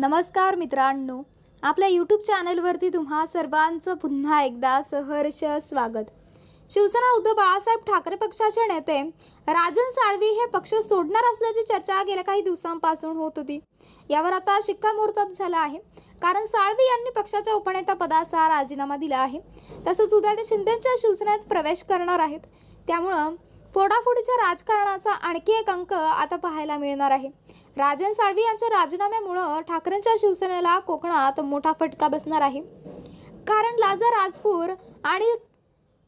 नमस्कार मित्रांनो आपल्या यूट्यूब चॅनलवरती तुम्हा सर्वांचं पुन्हा एकदा सहर्ष स्वागत. शिवसेना उद्धव बाळासाहेब ठाकरे पक्षाचे नेते राजन साळवी हे पक्ष सोडणार असल्याची चर्चा गेल्या काही दिवसांपासून होत होती. यावर आता शिक्कामोर्तब झाला आहे. कारण साळवी यांनी पक्षाच्या उपनेता पदाचा राजीनामा दिला आहे. तसंच उद्या ते शिंदेच्या शिवसेनेत प्रवेश करणार आहेत. त्यामुळं फोडाफोडीच्या राजकारणाचा आणखी एक अंक आता पाहायला मिळणार आहे. राजन साळवी यांच्या राजीनाम्यामुळं ठाकरेंच्या शिवसेनेला कोकणात मोठा फटका बसणार आहे. कारण लाजा राजपूर आणि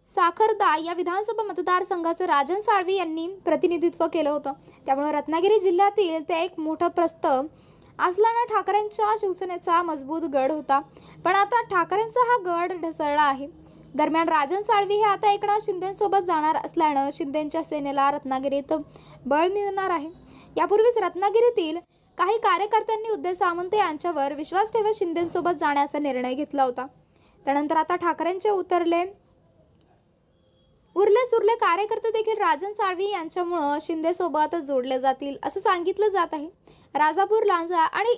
साखरदा या विधानसभा मतदारसंघाचं राजन साळवी यांनी प्रतिनिधित्व केलं होतं. त्यामुळे रत्नागिरी जिल्ह्यातील ते एक मोठं प्रस्त असल्यानं ठाकरेंच्या शिवसेनेचा मजबूत गड होता. पण आता ठाकरेंचा हा गड ढसळला आहे. दरम्यान राजन साळवी हे आता एकनाथ शिंदेसोबत जाणार असल्यानं शिंदेच्या सेनेला रत्नागिरीत बळ मिळणार आहे. यापूर्वीच रत्नागिरीतील काही कार्यकर्त्यांनी उदय सामंत यांच्यावर विश्वास ठेवत शिंदेसोबत जाण्याचा निर्णय घेतला होता. त्यानंतर आता ठाकरेंचे उतरले. उरले सुरले कार्यकर्ते देखील राजन साळवी यांच्यामुळं शिंदेसोबत जोडले जातील असं सांगितलं जात आहे. राजापूर लांजा आणि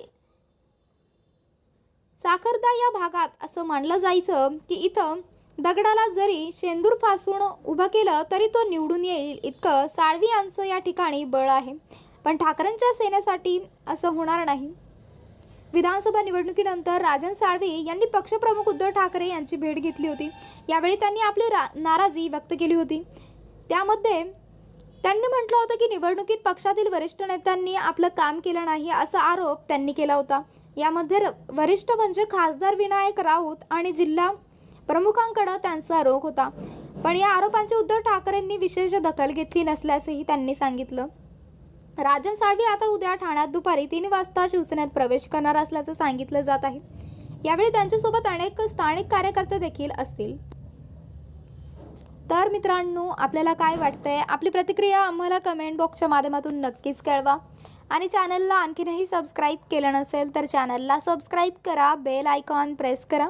साखरदा या भागात असं मानलं जायचं की इथं दगडाला जरी शेंदूर फासून उभं केलं तरी तो निवडून येईल इतकं साळवी यांचं या ठिकाणी बळ आहे. पण ठाकरेंच्या सेनेसाठी असं होणार नाही. विधानसभा निवडणुकीनंतर राजन साळवी यांनी पक्षप्रमुख उद्धव ठाकरे यांची भेट घेतली होती. यावेळी त्यांनी आपली रा नाराजी व्यक्त केली होती. त्यामध्ये त्यांनी म्हटलं होतं की निवडणुकीत पक्षातील वरिष्ठ नेत्यांनी आपलं काम केलं नाही असा आरोप त्यांनी केला होता. यामध्ये र- वरिष्ठ म्हणजे खासदार विनायक राऊत आणि जिल्हा प्रमुखांकडं त्यांचा आरोप होता. पण या आरोपांची उद्धव ठाकरेंनी विशेष दखल घेतली नसल्याचंही त्यांनी सांगितलं. राजन साळवी आता उद्या ठाण्यात दुपारी तीन वाजता शिवसेनेत प्रवेश करणार असल्याचं सांगितलं जात आहे. यावेळी त्यांच्यासोबत अनेक स्थानिक कार्यकर्ते देखील असतील. तर मित्रांनो आपल्याला काय वाटतंय? आपली प्रतिक्रिया आम्हाला कमेंट बॉक्सच्या माध्यमातून नक्कीच कळवा. आणि चॅनलला आणखीनही सबस्क्राईब केलं नसेल तर चॅनलला सबस्क्राईब करा बेल आयकॉन प्रेस करा.